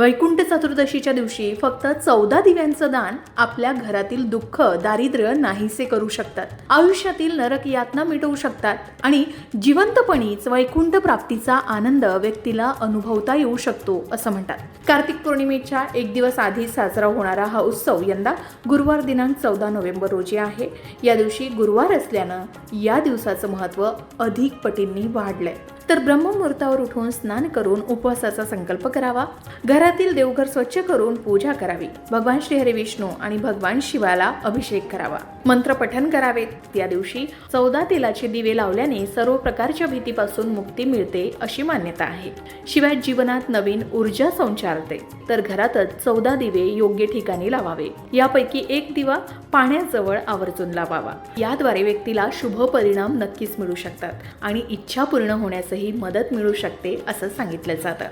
वैकुंठ चतुर्दशीच्या दिवशी फक्त चौदा दिव्यांचं दान आपल्या घरातील दुःख दारिद्र्य नाहीसे करू शकतात. आयुष्यातील नरक यातना मिटवू शकतात आणि जिवंतपणीच वैकुंठ प्राप्तीचा आनंद व्यक्तीला अनुभवता येऊ शकतो असं म्हणतात. कार्तिक पौर्णिमेच्या एक दिवस आधी साजरा होणारा हा उत्सव यंदा गुरुवार दिनांक चौदा नोव्हेंबर रोजी आहे. या दिवशी गुरुवार असल्यानं या दिवसाचं महत्त्व अधिक पटींनी वाढलंय. तर ब्रह्ममुहूर्तावर उठून स्नान करून उपवासाचा संकल्प करावा. घरातील देवघर स्वच्छ करून पूजा करावी. भगवान श्रीहरी विष्णू आणि भगवान शिवाला अभिषेक करावा. मंत्र पठन करावेत. त्या दिवशी चौदा तेलाचे दिवे लावल्याने सर्व प्रकारच्या भीतीपासून मुक्ती मिळते अशी मान्यता आहे. शिवाय जीवनात नवीन ऊर्जा संचारते. तर घरातच चौदा दिवे योग्य ठिकाणी लावावे. यापैकी एक दिवा पाण्याजवळ आवर्जून लावावा. याद्वारे व्यक्तीला शुभ परिणाम नक्कीच मिळू शकतात आणि इच्छा पूर्ण होण्यासही मदत मिळू शकते असं सांगितलं जातं.